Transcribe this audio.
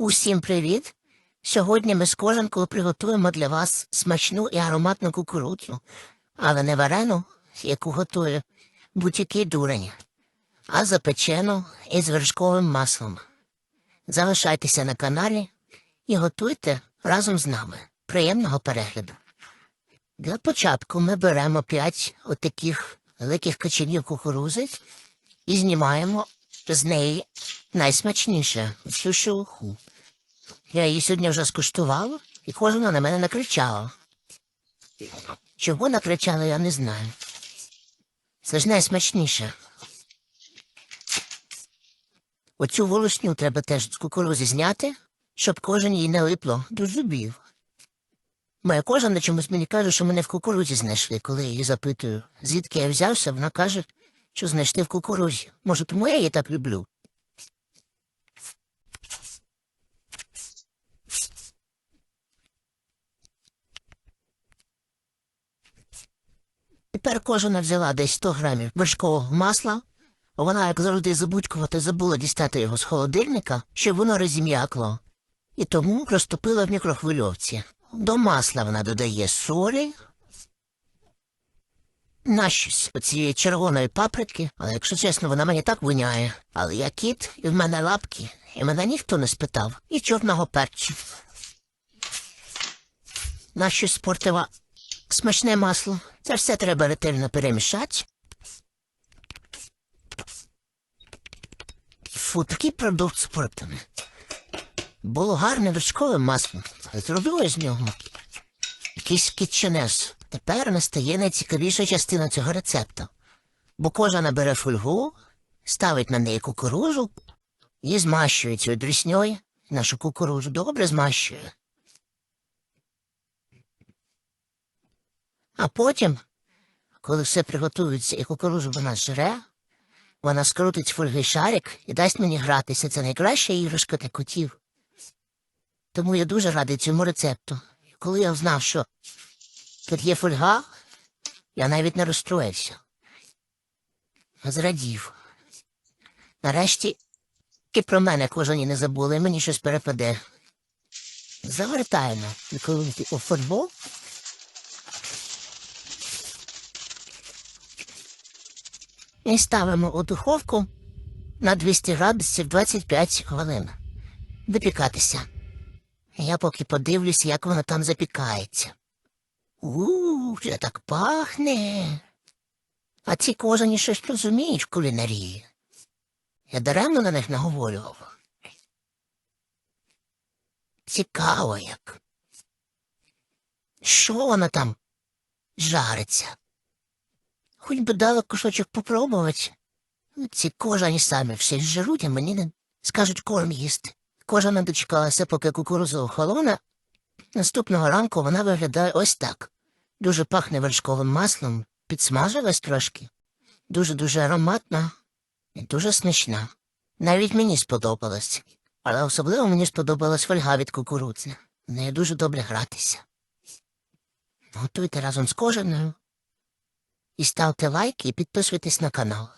Усім привіт! Сьогодні ми з кожанкою приготуємо для вас смачну і ароматну кукурудзу, але не варену, яку готує будь-який дурень, а запечену із вершковим маслом. Залишайтеся на каналі і готуйте разом з нами. Приємного перегляду. Для початку ми беремо 5 отаких великих качанів кукурузи і знімаємо з неї найсмачніше цю шелуху. Я її сьогодні вже скуштувала, і кожна на мене накричала. Чого накричала, я не знаю. Це ж найсмачніше. Оцю волосню треба теж з кукурузи зняти, щоб кожен їй не липло до зубів. Моя кожана чомусь мені каже, що мене в кукурузі знайшли, коли я її запитую, звідки я взявся, вона каже, що знайшли в кукурузі. Може, тому я її так люблю. Тепер кожна взяла десь 100 грамів вершкового масла. Вона, як завжди, забудькувати забула дістати його з холодильника, щоб воно розім'якло. І тому розтопила в мікрохвильовці. До масла вона додає солі, нащось оцієї червоної паприки, але якщо чесно, вона мені так виняє. Але я кіт, і в мене лапки, і мене ніхто не спитав, і чорного перцю. Нащось спортила смачне масло. Це все треба ретельно перемішати. Фу, такий продукт спортивний. Було гарне вершкове масло, але зробили з нього якийсь кітченес. Тепер настає найцікавіша частина цього рецепту. Бо кожа бере фольгу, ставить на неї кукурузу і змащує цією дрісньою нашу кукурузу. Добре змащує. А потім, коли все приготується і кукурузу вона жре, вона скрутить фольги шарик і дасть мені гратися. Це найкраща іграшка для котів. Тому я дуже радий цьому рецепту. Коли я знав, що тут є фольга, я навіть не розстроївся. А зрадів. Нарешті і про мене кожені не забули, мені щось перепаде. Завертаємо у футбол. І ставимо у духовку на 200 градусів 25 хвилин. Випікатися. Я поки подивлюсь, як воно там запікається. У, вже так пахне. А ці кожані щось розуміють в кулінарії. Я даремно на них наговорював. Цікаво як. Що воно там жариться? Хоч би дала кусочок попробувати. Ці кожані самі все жруть, а мені не скажуть корм їсти. Кожа не дочекалася, поки кукуруза охолоне. Наступного ранку вона виглядає ось так. Дуже пахне вершковим маслом, підсмажилась трошки. Дуже-дуже ароматна і дуже смачна. Навіть мені сподобалось. Але особливо мені сподобалась фольга від кукурудзи. В неї дуже добре гратися. Готуйте разом з кожаною. І ставте лайк і підписуйтесь на канал.